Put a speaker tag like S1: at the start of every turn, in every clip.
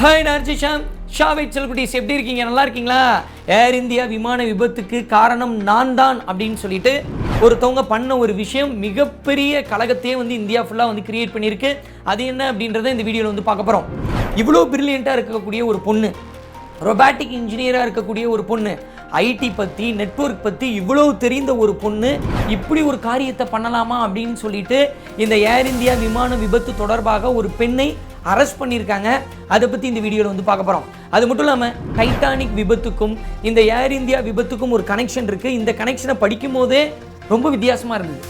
S1: Hi நர்ஜிஷாம் ஷாவைட் செல்குட்டிஸ் எப்படி இருக்கீங்க? நல்லா இருக்கீங்களா? ஏர் இந்தியா விமான விபத்துக்கு காரணம் நான் தான் அப்படின்னு சொல்லிட்டு ஒருத்தவங்க பண்ண ஒரு விஷயம் மிகப்பெரிய கழகத்தையே வந்து இந்தியா ஃபுல்லாக வந்து கிரியேட் பண்ணியிருக்கு. அது என்ன அப்படின்றத இந்த வீடியோவில் வந்து பார்க்க போகிறோம் இவ்வளோ பிரில்லியண்ட்டாக இருக்கக்கூடிய ஒரு பொண்ணு ரொபாட்டிக் இன்ஜினியராக இருக்கக்கூடிய ஒரு பொண்ணு ஐடி பற்றி நெட்வொர்க் பற்றி இவ்வளோ தெரிந்த ஒரு பொண்ணு இப்படி ஒரு காரியத்தை பண்ணலாமா அப்படின்னு சொல்லிட்டு இந்த ஏர் இந்தியா விமான விபத்து தொடர்பாக ஒரு பெண்ணை அரெஸ்ட் பண்ணியிருக்காங்க. அதை பற்றி இந்த வீடியோவில் வந்து பார்க்க போகிறோம் அது மட்டும் இல்லாமல் டைட்டானிக் விபத்துக்கும் இந்த ஏர் இந்தியா விபத்துக்கும் ஒரு கனெக்ஷன் இருக்குது இந்த கனெக்ஷனை படிக்கும் போதே ரொம்ப வித்தியாசமாக இருந்தது.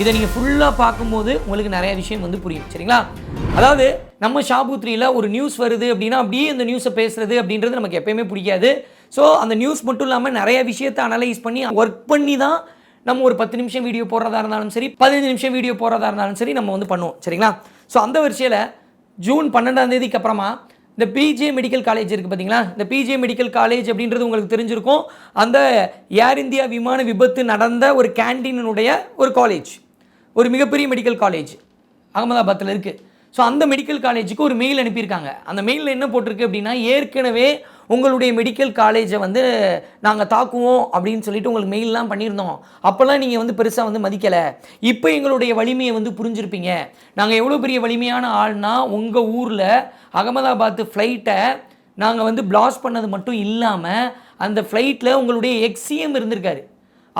S1: இதை நீங்கள் ஃபுல்லாக பார்க்கும்போது உங்களுக்கு நிறைய விஷயம் வந்து புரியும். சரிங்களா? அதாவது நம்ம ஷாபுத்ரியில் ஒரு நியூஸ் வருது அப்படின்னா அப்படியே அந்த நியூஸை பேசுறது அப்படின்றது நமக்கு எப்பயுமே பிடிக்காது. ஸோ அந்த நியூஸ் மட்டும் இல்லாமல் நிறைய விஷயத்தை அனலைஸ் பண்ணி ஒர்க் பண்ணி தான் நம்ம ஒரு பத்து நிமிஷம் வீடியோ போடுறதா இருந்தாலும் சரி பதினஞ்சு நிமிஷம் வீடியோ போடுறதா இருந்தாலும் சரி நம்ம வந்து பண்ணுவோம். சரிங்களா? ஸோ அந்த வரிசையில் ஜூன் பன்னெண்டாம் தேதிக்கு அப்புறமா இந்த பிஜே மெடிக்கல் காலேஜ் இருக்குது பார்த்தீங்களா இந்த பிஜே மெடிக்கல் காலேஜ் அப்படின்றது உங்களுக்கு தெரிஞ்சிருக்கும். அந்த ஏர் இந்தியா விமான விபத்து நடந்த ஒரு கேண்டீனுடைய ஒரு காலேஜ் ஒரு மிகப்பெரிய மெடிக்கல் காலேஜ் அகமதாபாத்தில் இருக்குது ஸோ அந்த மெடிக்கல் காலேஜுக்கு ஒரு மெயில் அனுப்பியிருக்காங்க. அந்த மெயிலில் என்ன போட்டிருக்கு அப்படின்னா ஏற்கனவே உங்களுடைய மெடிக்கல் காலேஜை வந்து நாங்கள் தாக்குவோம் அப்படின்னு சொல்லிட்டு உங்களுக்கு மெயிலெலாம் பண்ணியிருந்தோம். அப்போல்லாம் நீங்கள் வந்து பெருசாக வந்து மதிக்கலை. இப்போ எங்களுடைய வலிமையை வந்து புரிஞ்சிருப்பீங்க. நாங்கள் எவ்வளோ பெரிய வலிமையான ஆள்னா உங்கள் ஊரில் அகமதாபாத் ஃப்ளைட்டை நாங்கள் வந்து பிளாஸ்ட் பண்ணது மட்டும் இல்லாமல் அந்த ஃப்ளைட்டில் உங்களுடைய எக்ஸிஎம் இருந்திருக்காரு.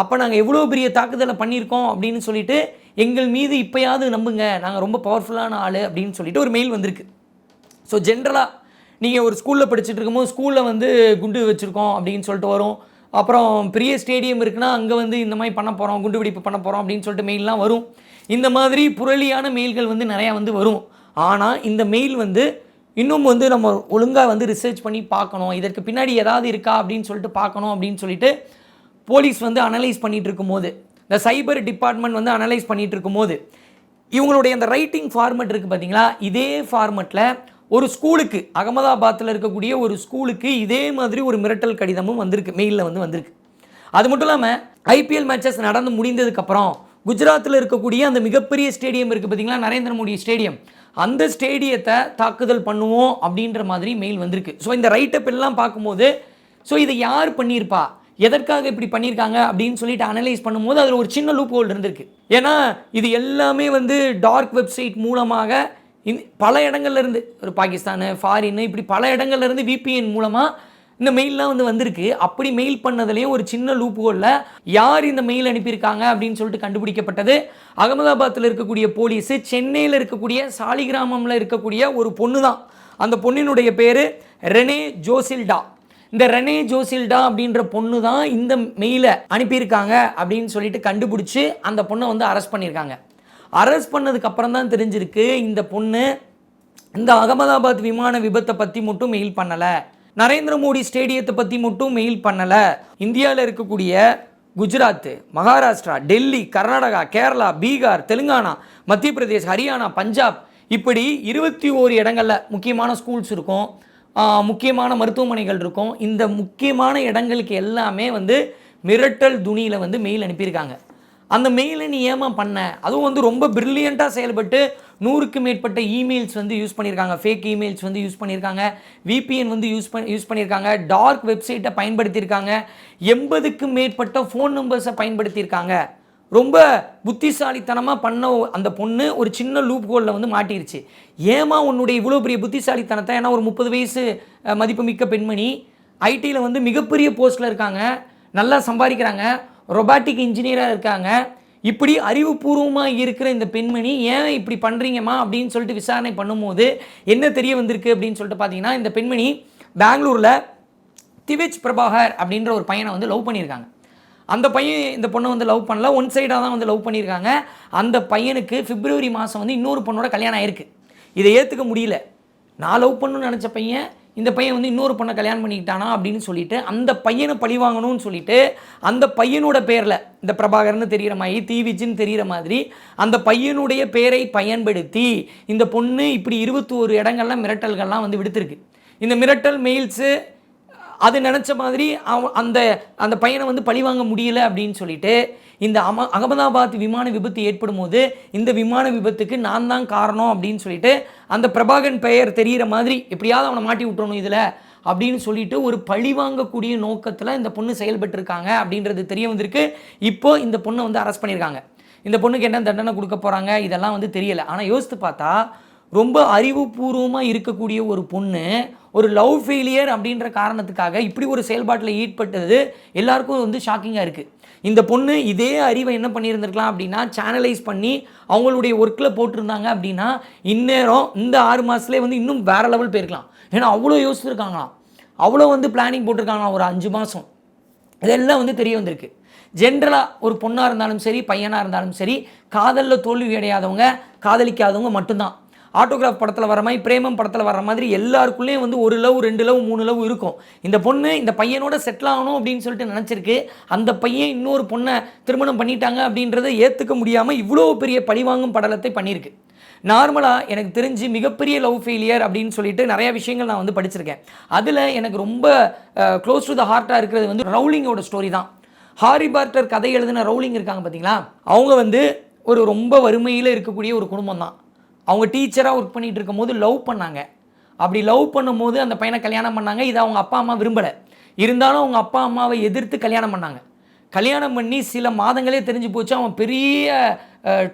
S1: அப்போ நாங்கள் எவ்வளோ பெரிய தாக்குதலை பண்ணியிருக்கோம் அப்படின்னு சொல்லிட்டு எங்கள் மீது இப்போயாவது நம்புங்க. நாங்கள் ரொம்ப பவர்ஃபுல்லான ஆள் அப்படின்னு சொல்லிட்டு ஒரு மெயில் வந்திருக்கு. ஸோ ஜென்ரலாக நீங்கள் ஒரு ஸ்கூலில் படிச்சுட்டு இருக்கும்போது ஸ்கூலில் வந்து குண்டு வச்சுருக்கோம் அப்படின்னு சொல்லிட்டு வரும். அப்புறம் பெரிய ஸ்டேடியம் இருக்குன்னா அங்கே வந்து இந்த மாதிரி பண்ண போகிறோம் குண்டு வெடிப்பு பண்ண போகிறோம் அப்படின்னு சொல்லிட்டு மெயிலெலாம் வரும். இந்த மாதிரி புரளியான மெயில்கள் வந்து நிறையா வந்து வரும். ஆனால் இந்த மெயில் வந்து இன்னும் வந்து நம்ம ஒழுங்காக வந்து ரிசர்ச் பண்ணி பார்க்கணும். இதற்கு பின்னாடி ஏதாவது இருக்கா அப்படின்னு சொல்லிட்டு பார்க்கணும் அப்படின்னு சொல்லிட்டு போலீஸ் வந்து அனலைஸ் பண்ணிகிட்டு இருக்கும்போது இந்த சைபர் டிபார்ட்மெண்ட் வந்து அனலைஸ் பண்ணிகிட்டு இருக்கும்போது இவங்களுடைய அந்த ரைட்டிங் ஃபார்மெட் இருக்குது பார்த்தீங்களா இதே ஃபார்மெட்டில் ஒரு ஸ்கூலுக்கு அகமதாபாத்தில் இருக்கக்கூடிய ஒரு ஸ்கூலுக்கு இதே மாதிரி ஒரு மிரட்டல் கடிதமும் வந்திருக்கு மெயிலில் வந்து வந்திருக்கு. அது மட்டும் இல்லாமல் ஐபிஎல் மேட்சஸ் நடந்து முடிந்ததுக்கப்புறம் குஜராத்தில் இருக்கக்கூடிய அந்த மிகப்பெரிய ஸ்டேடியம் இருக்குது பார்த்தீங்களா நரேந்திர மோடி ஸ்டேடியம் அந்த ஸ்டேடியத்தை தாக்குதல் பண்ணுவோம் அப்படின்ற மாதிரி மெயில் வந்திருக்கு. ஸோ இந்த ரைட்டப் எல்லாம் பார்க்கும்போது ஸோ இதை யார் பண்ணியிருப்பா? எதற்காக இப்படி பண்ணியிருக்காங்க அப்படின்னு சொல்லிட்டு அனலைஸ் பண்ணும்போது அதில் ஒரு சின்ன லூப் ஹோல்டு இருந்திருக்கு. ஏன்னா இது எல்லாமே வந்து டார்க் வெப்சைட் மூலமாக இந்த பல இடங்கள்லேருந்து ஒரு பாகிஸ்தானு ஃபாரின் இப்படி பல இடங்கள்லேருந்து விபிஎன் மூலமாக இந்த மெயிலெலாம் வந்து வந்திருக்கு. அப்படி மெயில் பண்ணதுலேயும் ஒரு சின்ன லூப்புகளில் யார் இந்த மெயில் அனுப்பியிருக்காங்க அப்படின்னு சொல்லிட்டு கண்டுபிடிக்கப்பட்டது. அகமதாபாத்தில் இருக்கக்கூடிய போலீஸு சென்னையில் இருக்கக்கூடிய சாலிகிராமமில் இருக்கக்கூடிய ஒரு பொண்ணு தான் அந்த பொண்ணினுடைய பேர் ரெனே ஜோசில்டா. இந்த ரெனே ஜோசில்டா அப்படின்ற பொண்ணு தான் இந்த மெயிலை அனுப்பியிருக்காங்க அப்படின்னு சொல்லிட்டு கண்டுபிடிச்சி அந்த பொண்ணை வந்து அரெஸ்ட் பண்ணியிருக்காங்க. அரெஸ்ட் பண்ணதுக்கு அப்புறம் தான் தெரிஞ்சிருக்கு இந்த பொண்ணு இந்த அகமதாபாத் விமான விபத்தை பற்றி மட்டும் மெயில் பண்ணலை. நரேந்திர மோடி ஸ்டேடியத்தை பற்றி மட்டும் மெயில் பண்ணலை. இந்தியாவில் இருக்கக்கூடிய குஜராத் மகாராஷ்டிரா டெல்லி கர்நாடகா கேரளா பீகார் தெலுங்கானா மத்திய பிரதேஷ் ஹரியானா பஞ்சாப் இப்படி இருபத்தி ஓரு இடங்களில் முக்கியமான ஸ்கூல்ஸ் இருக்கும். முக்கியமான மருத்துவமனைகள் இருக்கும். இந்த முக்கியமான இடங்களுக்கு எல்லாமே வந்து மிரட்டல் துணியில் வந்து மெயில் அனுப்பியிருக்காங்க. அந்த மெயிலை நீ ஏமா பண்ண? அதுவும் வந்து ரொம்ப பிரில்லியண்ட்டாக செயல்பட்டு நூறுக்கு மேற்பட்ட இமெயில்ஸ் வந்து யூஸ் பண்ணியிருக்காங்க. ஃபேக் இமெயில்ஸ் வந்து யூஸ் பண்ணியிருக்காங்க. விபிஎன் வந்து யூஸ் பண்ணி யூஸ் பண்ணியிருக்காங்க. டார்க் வெப்சைட்டை பயன்படுத்தியிருக்காங்க. எண்பதுக்கும் மேற்பட்ட ஃபோன் நம்பர்ஸை பயன்படுத்தியிருக்காங்க. ரொம்ப புத்திசாலித்தனமாக பண்ண அந்த பொண்ணு ஒரு சின்ன லூப் கோலில் வந்து மாட்டிருச்சு. ஏமா உன்னுடைய இவ்வளோ பெரிய புத்திசாலித்தனத்தை? ஏன்னா ஒரு முப்பது வயசு மதிப்புமிக்க பெண்மணி ஐடியில் வந்து மிகப்பெரிய போஸ்ட்டில் இருக்காங்க. நல்லா சம்பாதிக்கிறாங்க. ரொபாட்டிக் இன்ஜினியராக இருக்காங்க. இப்படி அறிவுபூர்வமாக இருக்கிற இந்த பெண்மணி ஏன் இப்படி பண்ணுறீங்கம்மா அப்படின்னு சொல்லிட்டு விசாரணை பண்ணும்போது என்ன தெரிய வந்திருக்கு அப்படின்னு சொல்லிட்டு பார்த்தீங்கன்னா இந்த பெண்மணி பெங்களூரில் திவிச் பிரபாகர் அப்படின்ற ஒரு பையனை வந்து லவ் பண்ணியிருக்காங்க. அந்த பையன் இந்த பொண்ணை வந்து லவ் பண்ணல. ஒன் சைடாக தான் வந்து லவ் பண்ணியிருக்காங்க. அந்த பையனுக்கு பிப்ரவரி மாதம் வந்து இன்னொரு பொண்ணோட கல்யாணம் ஆயிருக்கு. இதை ஏற்றுக்க முடியல. நான் லவ் பண்ணணும்னு நினச்ச பையன் இந்த பையன் வந்து இன்னொரு பொண்ணை கல்யாணம் பண்ணிக்கிட்டானா அப்படின்னு சொல்லிட்டு அந்த பையனை பழி வாங்கணும்னு சொல்லிட்டு அந்த பையனோட பேரில் இந்த பிரபாகர்னு தெரிகிற மாதிரி தீவிச்சின்னு தெரிகிற மாதிரி அந்த பையனுடைய பேரை பயன்படுத்தி இந்த பொண்ணு இப்படி இருபத்தோரு இடங்கள்லாம் மிரட்டல்கள்லாம் வந்து விடுத்திருக்கு. இந்த மிரட்டல் மெயில்ஸு அது நினச்ச மாதிரி அவ அந்த அந்த பையனை வந்து பழி வாங்க முடியல அப்படின்னு சொல்லிட்டு இந்த அம அகமதாபாத் விமான விபத்து ஏற்படும் போது இந்த விமான விபத்துக்கு நான் தான் காரணம் அப்படின்னு சொல்லிட்டு அந்த பிரபாகரன் பெயர் தெரிகிற மாதிரி எப்படியாவது அவனை மாட்டி விட்டுறணும் இதில் அப்படின்னு சொல்லிட்டு ஒரு பழி வாங்கக்கூடிய நோக்கத்தில் இந்த பொண்ணு செயல்பட்டுருக்காங்க அப்படின்றது தெரிய வந்திருக்கு. இப்போது இந்த பொண்ணை வந்து அரெஸ்ட் பண்ணியிருக்காங்க இந்த பொண்ணுக்கு என்ன தண்டனை கொடுக்க போகிறாங்க இதெல்லாம் வந்து தெரியலை. ஆனால் யோசித்து பார்த்தா ரொம்ப அறிவுபூர்வமாக இருக்கக்கூடிய ஒரு பொண்ணு ஒரு லவ் ஃபெயிலியர் அப்படின்ற காரணத்துக்காக இப்படி ஒரு செயல்பாட்டில் ஈடுபட்டது எல்லாருக்கும் வந்து ஷாக்கிங்காக இருக்குது இந்த பொண்ணு இதே அறிவை என்ன பண்ணியிருந்திருக்கலாம் அப்படின்னா சேனலைஸ் பண்ணி அவங்களுடைய ஒர்க்கில் போட்டிருந்தாங்க அப்படின்னா இந்நேரம் இந்த ஆறு மாதத்துலேயே வந்து இன்னும் வேறு லெவல் போயிருக்கலாம். ஏன்னா அவ்வளோ யோசிச்சிருக்காங்களாம். அவ்வளோ வந்து பிளானிங் போட்டிருக்காங்களாம் ஒரு அஞ்சு மாதம் இதெல்லாம் வந்து தெரிய வந்திருக்கு. ஜென்ரலாக ஒரு பொண்ணாக இருந்தாலும் சரி பையனாக இருந்தாலும் சரி காதலில் தோல்வி அடையாதவங்க காதலிக்காதவங்க மட்டும்தான். ஆட்டோகிராஃப் படத்தில் வர மாதிரி பிரேமம் படத்தில் வர மாதிரி எல்லாருக்குள்ளேயும் வந்து ஒரு லவ் ரெண்டு லவ் மூணு லவ் இருக்கும். இந்த பொண்ணு இந்த பையனோட செட்டில் ஆகணும் அப்படின்னு சொல்லிட்டு நினச்சிருக்கு. அந்த பையன் இன்னொரு பொண்ணை திருமணம் பண்ணிட்டாங்க அப்படின்றத ஏற்றுக்க முடியாமல் இவ்வளோ பெரிய பழிவாங்கும் படலத்தை பண்ணியிருக்கு நார்மலாக எனக்கு தெரிஞ்சு மிகப்பெரிய லவ் ஃபெயிலியர் அப்படின்னு சொல்லிட்டு நிறையா விஷயங்கள் நான் வந்து படிச்சிருக்கேன். அதில் எனக்கு ரொம்ப க்ளோஸ் டு த ஹார்ட்டாக இருக்கிறது வந்து ரவுலிங்கோட ஸ்டோரி தான். ஹாரி பார்ட்டர் கதை எழுதின ரவுலிங் இருக்காங்க பார்த்தீங்களா அவங்க வந்து ஒரு ரொம்ப வறுமையில் இருக்கக்கூடிய ஒரு குடும்பம் தான். அவங்க டீச்சராக ஒர்க் பண்ணிட்டு இருக்கும்போது லவ் பண்ணாங்க. அப்படி லவ் பண்ணும்போது அந்த பையனை கல்யாணம் பண்ணாங்க. இதை அவங்க அப்பா அம்மா விரும்பலை. இருந்தாலும் அவங்க அப்பா அம்மாவை எதிர்த்து கல்யாணம் பண்ணாங்க. கல்யாணம் பண்ணி சில மாதங்களே தெரிஞ்சு போச்சு. அவன் பெரிய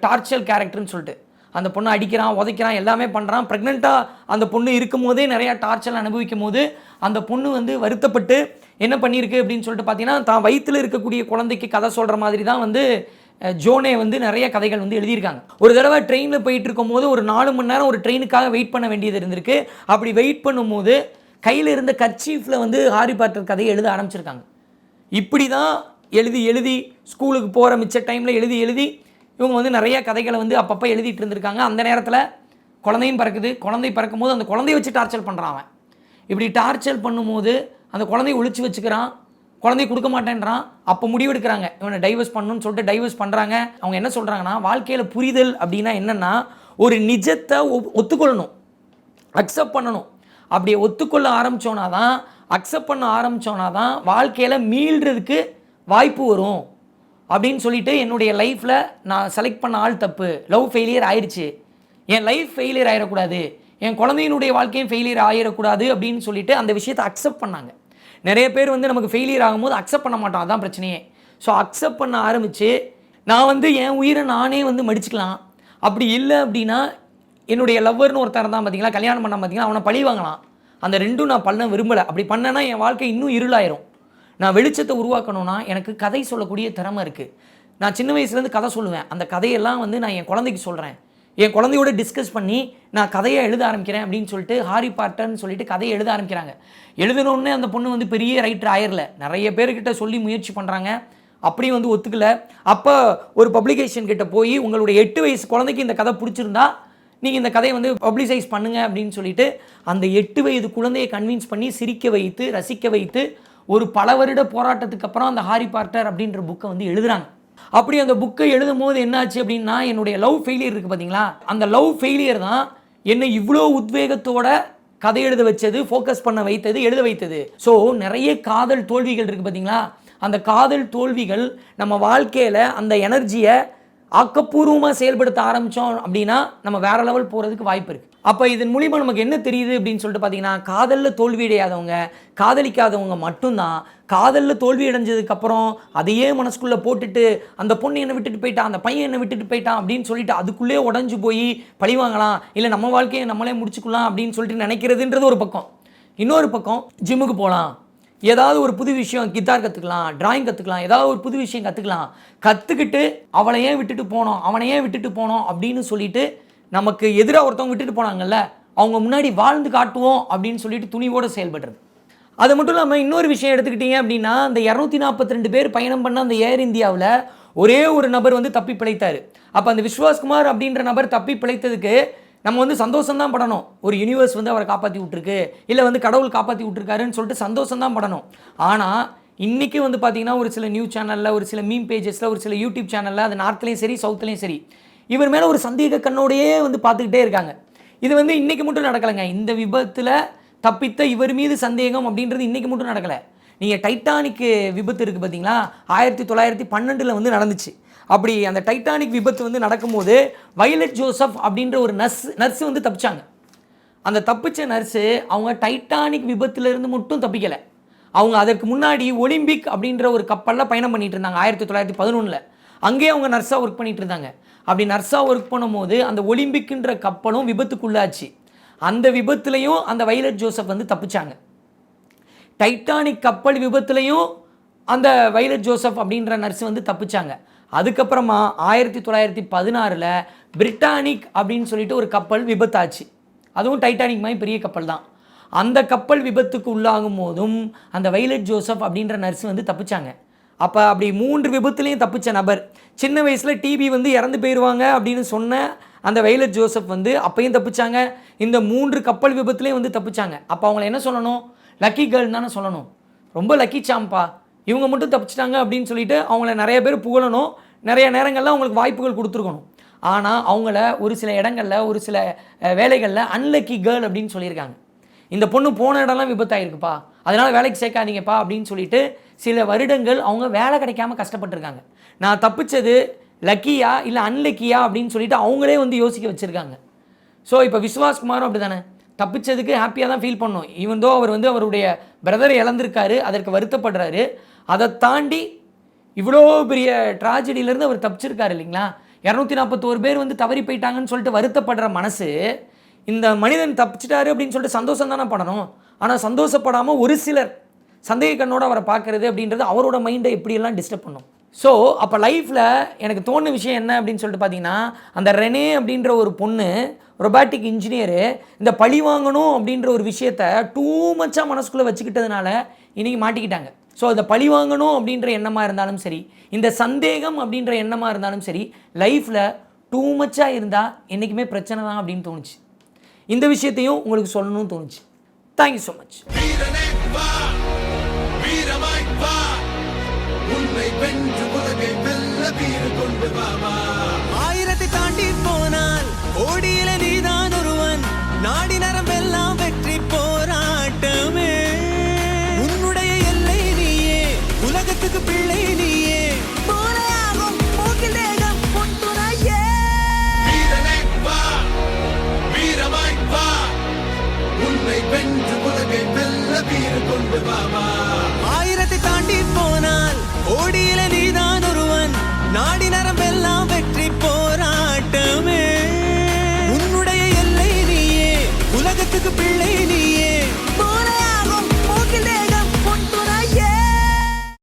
S1: டார்ச்சர் கேரக்டர்னு சொல்லிட்டு. அந்த பொண்ணை அடிக்கிறான் உதைக்கிறான் எல்லாமே பண்ணுறான் ப்ரெக்னெண்ட்டாக அந்த பொண்ணு இருக்கும் போதே நிறையா டார்ச்சர் அனுபவிக்கும் போது அந்த பொண்ணு வந்து வருத்தப்பட்டு என்ன பண்ணியிருக்கு? அப்படின்னு சொல்லிட்டு பார்த்தீங்கன்னா தான் வயிற்றில் இருக்கக்கூடிய குழந்தைக்கு கதை சொல்கிற மாதிரி தான் வந்து ஜோனே வந்து நிறைய கதைகள் வந்து எழுதியிருக்காங்க. ஒரு தடவை ட்ரெயினில் போயிட்டு இருக்கும்போது ஒரு நாலு மணி நேரம் ஒரு ட்ரெயினுக்காக வெயிட் பண்ண வேண்டியது இருந்திருக்கு. அப்படி வெயிட் பண்ணும்போது கையில் இருந்த கர்ச்சீஃபில் வந்து ஹாரி பாட்டர் கதையை எழுத ஆரம்பிச்சிருக்காங்க. இப்படி தான் எழுதி எழுதி ஸ்கூலுக்கு போகிற மிச்ச டைமில் எழுதி எழுதி இவங்க வந்து நிறைய கதைகளை வந்து அப்பப்போ எழுதிட்டு இருந்திருக்காங்க. அந்த நேரத்தில் குழந்தையும் பறக்குது. குழந்தை பறக்கும்போது அந்த குழந்தைய வச்சு டார்ச்சர் பண்ணுறான் அவன். இப்படி டார்ச்சர் பண்ணும்போது அந்த குழந்தைய ஒழிச்சு வச்சுக்கிறான். குழந்தைய கொடுக்க மாட்டேன்றான் அப்போ முடிவெடுக்கிறாங்க. இவனை டைவர்ஸ் பண்ணணும்னு சொல்லிட்டு டைவர்ஸ் பண்ணுறாங்க அவங்க என்ன சொல்கிறாங்கன்னா வாழ்க்கையில் புரிதல் அப்படின்னா என்னென்னா ஒரு நிஜத்தை ஒத்துக்கொள்ளணும். அக்செப்ட் பண்ணணும். அப்படி ஒத்துக்கொள்ள ஆரம்பிச்சோன்னா தான் அக்செப்ட் பண்ண ஆரம்பித்தோன்னா தான் வாழ்க்கையில் மீள்றதுக்கு வாய்ப்பு வரும். அப்படின்னு சொல்லிட்டு என்னுடைய லைஃப்பில் நான் செலக்ட் பண்ண ஆள் தப்பு. லவ் ஃபெயிலியர் ஆயிடுச்சு என் லைஃப் ஃபெயிலியர் ஆயிடக்கூடாது. என் குழந்தையினுடைய வாழ்க்கையும் ஃபெயிலியர் ஆயிடக்கூடாது அப்படின்னு சொல்லிட்டு அந்த விஷயத்தை அக்செப்ட் பண்ணாங்க. நிறைய பேர் வந்து நமக்கு ஃபெயிலியர் ஆகும்போது அக்செப்ட் பண்ண மாட்டோம் அதான் பிரச்சனையே. ஸோ அக்செப்ட் பண்ண ஆரம்பித்து நான் வந்து என் உயிரை நானே வந்து மடிச்சுக்கலாம். அப்படி இல்லை அப்படின்னா என்னுடைய லவ்வர்னு ஒருத்தர் தான் பார்த்தீங்களா கல்யாணம் பண்ண பார்த்தீங்களா அவனை பழி வாங்கலாம். அந்த ரெண்டும் நான் பண்ண விரும்பலை. அப்படி பண்ணேன்னா என் வாழ்க்கை இன்னும் இருளாயிரும். நான் வெளிச்சத்தை உருவாக்கணும்னா எனக்கு கதை சொல்லக்கூடிய திறமை இருக்குது நான் சின்ன வயசுலேருந்து கதை சொல்லுவேன். அந்த கதையெல்லாம் வந்து நான் என் குழந்தைக்கு சொல்கிறேன் என் குழந்தையோட டிஸ்கஸ் பண்ணி நான் கதையை எழுத ஆரம்பிக்கிறேன் அப்படின்னு சொல்லிட்டு ஹாரி பாட்டர்னு சொல்லிட்டு கதையை எழுத ஆரம்பிக்கிறாங்க. எழுதினோடனே அந்த பொண்ணு வந்து பெரிய ரைட்டர் ஆயிரல. நிறைய பேர்கிட்ட சொல்லி முயற்சி பண்ணுறாங்க அப்படியும் வந்து ஒத்துக்கல. அப்போ ஒரு பப்ளிகேஷன் கிட்ட போய் உங்களுடைய எட்டு வயசு குழந்தைக்கு இந்த கதை பிடிச்சிருந்தா நீங்கள் இந்த கதையை வந்து பப்ளிசைஸ் பண்ணுங்க அப்படின்னு சொல்லிட்டு அந்த எட்டு வயது குழந்தையை கன்வின்ஸ் பண்ணி சிரிக்க வைத்து ரசிக்க வைத்து ஒரு பல வருட போராட்டத்துக்கு அப்புறம் அந்த ஹாரி பார்ட்டர் அப்படின்ற புக்கை வந்து எழுதுறாங்க. அப்படி அந்த புக்கை எழுதும் போது என்னாச்சு அப்படின்னா என்னுடைய லவ் ஃபெயிலியர் இருக்குது பார்த்தீங்களா அந்த லவ் ஃபெயிலியர் தான் என்னை இவ்வளோ உத்வேகத்தோட கதை எழுத வச்சது ஃபோக்கஸ் பண்ண வைத்தது எழுத வைத்தது. ஸோ நிறைய காதல் தோல்விகள் இருக்குது பார்த்தீங்களா அந்த காதல் தோல்விகள் நம்ம வாழ்க்கையில் அந்த எனர்ஜியை ஆக்கப்பூர்வமாக செயல்படுத்த ஆரம்பித்தோம் அப்படின்னா நம்ம வேற லெவல் போகிறதுக்கு வாய்ப்பு இருக்குது அப்போ இதன் மூலிமா நமக்கு என்ன தெரியுது அப்படின்னு சொல்லிட்டு பார்த்தீங்கன்னா காதலில் தோல்வி அடையாதவங்க காதலிக்காதவங்க மட்டும்தான். காதலில் தோல்வி அடைஞ்சதுக்கப்புறம் அதையே மனசுக்குள்ளே போட்டுட்டு அந்த பொண்ணு என்னை விட்டுட்டு போயிட்டான் அந்த பையன் என்னை விட்டுட்டு போயிட்டான் அப்படின்னு சொல்லிட்டு அதுக்குள்ளே உடஞ்சு போய் பழி வாங்கலாம். இல்லை நம்ம வாழ்க்கையை நம்மளே முடிச்சுக்கலாம் அப்படின்னு சொல்லிட்டு நினைக்கிறதுன்றது ஒரு பக்கம். இன்னொரு பக்கம் ஜிம்முக்கு போகலாம் ஏதாவது ஒரு புது விஷயம் கித்தார் கற்றுக்கலாம் டிராயிங் கற்றுக்கலாம் ஏதாவது ஒரு புது விஷயம் கற்றுக்கலாம் கற்றுக்கிட்டு அவளை ஏன் விட்டுட்டு போனோம் அவனை ஏன் விட்டுட்டு போனோம் அப்படின்னு சொல்லிட்டு நமக்கு எதிராக ஒருத்தவங்க விட்டுட்டு போனாங்கல்ல அவங்க முன்னாடி வாழ்ந்து காட்டுவோம் அப்படின்னு சொல்லிட்டு துணிவோடு செயல்படுறது. அது மட்டும் இல்லாமல் இன்னொரு விஷயம் எடுத்துக்கிட்டீங்க அப்படின்னா அந்த இரநூத்தி நாற்பத்தி ரெண்டு பேர் பயணம் பண்ண அந்த ஏர் இந்தியாவில் ஒரே ஒரு நபர் வந்து தப்பி பிழைத்தார். அப்போ அந்த விஸ்வாஸ்குமார் அப்படின்ற நபர் தப்பி பிழைத்ததுக்கு நம்ம வந்து சந்தோஷம் தான் படணும். ஒரு யூனிவர்ஸ் வந்து அவரை காப்பாற்றி விட்ருக்கு இல்லை வந்து கடவுள் காப்பாற்றி விட்ருக்காருன்னு சொல்லிட்டு சந்தோஷம் தான் படணும். ஆனால் இன்றைக்கி வந்து பார்த்திங்கன்னா ஒரு சில நியூஸ் சேனலில் ஒரு சில மீம் பேஜஸில் ஒரு சில யூடியூப் சேனலில் அது நார்த்லேயும் சரி சவுத்துலேயும் சரி. இவர் மேலே ஒரு சந்தேக கண்ணோடையே வந்து பார்த்துக்கிட்டே இருக்காங்க. இது வந்து இன்றைக்கி மட்டும் நடக்கலைங்க. இந்த விபத்தில் தப்பித்த இவர் மீது சந்தேகம் அப்படின்றது இன்றைக்கு மட்டும் நடக்கலை. நீங்கள் டைட்டானிக்கு விபத்து இருக்குது பார்த்தீங்களா ஆயிரத்தி தொள்ளாயிரத்தி பன்னெண்டில் வந்து நடந்துச்சு. அப்படி அந்த டைட்டானிக் விபத்து வந்து நடக்கும்போது வயலட் ஜோசப் அப்படின்ற ஒரு நர்ஸ் நர்ஸ் வந்து தப்பிச்சாங்க. அந்த தப்பிச்ச நர்ஸு அவங்க டைட்டானிக் விபத்துலேருந்து மட்டும் தப்பிக்கலை. அவங்க அதற்கு முன்னாடி ஒலிம்பிக் அப்படின்ற ஒரு கப்பலில் பயணம் பண்ணிட்டு இருந்தாங்க ஆயிரத்தி தொள்ளாயிரத்தி பதினொன்றில் அங்கேயே அவங்க நர்ஸாக ஒர்க் பண்ணிகிட்டு இருந்தாங்க. அப்படி நர்ஸாக ஒர்க் பண்ணும்போது அந்த ஒலிம்பிக்ன்ற கப்பலும் விபத்துக்குள்ளாச்சு. அந்த விபத்துலையும் அந்த வைலட் ஜோசப் வந்து தப்பிச்சாங்க. டைட்டானிக் கப்பல் விபத்துலையும் அந்த வைலட் ஜோசப் அப்படின்ற நர்ஸ் வந்து தப்பிச்சாங்க. அதுக்கப்புறமா ஆயிரத்தி தொள்ளாயிரத்தி பதினாறில் பிரிட்டானிக் அப்படின்னு சொல்லிட்டு ஒரு கப்பல் விபத்தாச்சு. அதுவும் டைட்டானிக் மாதிரி பெரிய கப்பல் தான். அந்த கப்பல் விபத்துக்கு உள்ளாகும் போதும் அந்த வைலட் ஜோசப் அப்படின்ற நர்ஸ் வந்து தப்பிச்சாங்க. அப்போ அப்படி மூன்று விபத்துலேயும் தப்பிச்ச நபர். சின்ன வயசில் டிபி வந்து இறந்து போயிடுவாங்க அப்படின்னு சொன்ன அந்த வயலட் ஜோசப் வந்து அப்பையும் தப்பிச்சாங்க. இந்த மூன்று கப்பல் விபத்துலேயும் வந்து தப்பிச்சாங்க. அப்போ அவங்கள என்ன சொல்லணும்? லக்கி கேர்ள் தானே சொல்லணும். ரொம்ப லக்கி சாம்பா. இவங்க மட்டும் தப்பிச்சிட்டாங்க அப்படின்னு சொல்லிட்டு அவங்கள நிறைய பேர் புகழணும். நிறைய நேரங்களில் அவங்களுக்கு வாய்ப்புகள் கொடுத்துருக்கணும். ஆனால் அவங்கள ஒரு சில இடங்களில் ஒரு சில வேலைகளில் அன்லக்கி கேர்ள் அப்படின்னு சொல்லியிருக்காங்க. இந்த பொண்ணு போன இடம்லாம் விபத்தாயிருக்குப்பா. அதனால் வேலைக்கு சேர்க்காதீங்கப்பா அப்படின்னு சொல்லிட்டு சில வருடங்கள் அவங்க வேலை கிடைக்காம கஷ்டப்பட்டிருக்காங்க. நான் தப்பிச்சது லக்கியா இல்லை அன்லக்கியா அப்படின்னு சொல்லிட்டு அவங்களே வந்து யோசிக்க வச்சுருக்காங்க. ஸோ இப்போ விஸ்வாஸ் குமாரும் அப்படி தானே தப்பிச்சதுக்கு ஹாப்பியாக தான் ஃபீல் பண்ணோம். ஈவன் தோ அவர் வந்து அவருடைய பிரதரை இழந்திருக்காரு அதற்கு வருத்தப்படுறாரு. அதை தாண்டி இவ்வளோ பெரிய ட்ராஜடியிலேருந்து அவர் தப்பிச்சிருக்காரு இல்லைங்களா? இரநூத்தி நாற்பத்தோரு பேர் வந்து தவறி போயிட்டாங்கன்னு சொல்லிட்டு வருத்தப்படுற மனசு இந்த மனிதன் தப்பிச்சிட்டாரு அப்படின்னு சொல்லிட்டு சந்தோஷம் தானே படணும். ஆனால் சந்தோஷப்படாமல் ஒரு சிலர் சந்தேக கண்ணோடு அவரை பார்க்கறது அப்படின்றது அவரோட மைண்டை எப்படியெல்லாம் டிஸ்டர்ப் பண்ணும்? ஸோ அப்போ லைஃப்பில் எனக்கு தோணுன விஷயம் என்ன அப்படின்னு சொல்லிட்டு பார்த்தீங்கன்னா அந்த ரெனே அப்படின்ற ஒரு பொண்ணு ரொபாட்டிக் இன்ஜினியரு இந்த பழி வாங்கணும் அப்படின்ற ஒரு விஷயத்த டூ மச்சாக மனசுக்குள்ளே வச்சுக்கிட்டதுனால இன்றைக்கி மாட்டிக்கிட்டாங்க. ஸோ அதை பழி வாங்கணும் அப்படின்ற எண்ணமாக இருந்தாலும் சரி இந்த சந்தேகம் அப்படின்ற எண்ணமாக இருந்தாலும் சரி லைஃப்பில் டூ மச்சாக இருந்தால் என்றைக்குமே பிரச்சனை தான் அப்படின்னு தோணுச்சு. இந்த விஷயத்தையும் உங்களுக்கு சொல்லணும்னு தோணுச்சு. தேங்க்யூ ஸோ மச்
S2: வீறு கொண்டு வா
S3: ஆயிரத்தை தாண்டி போனால் ஓடியில நீதான் ஒருவன். நாடி நரம்பெல்லாம் வெற்றி போராட்டமே. உன்னுடைய எல்லை நீயே உலகத்துக்கு பிள்ளை நீயே.
S2: வென்று உலகை வெல்ல வீறு கொண்டு வா.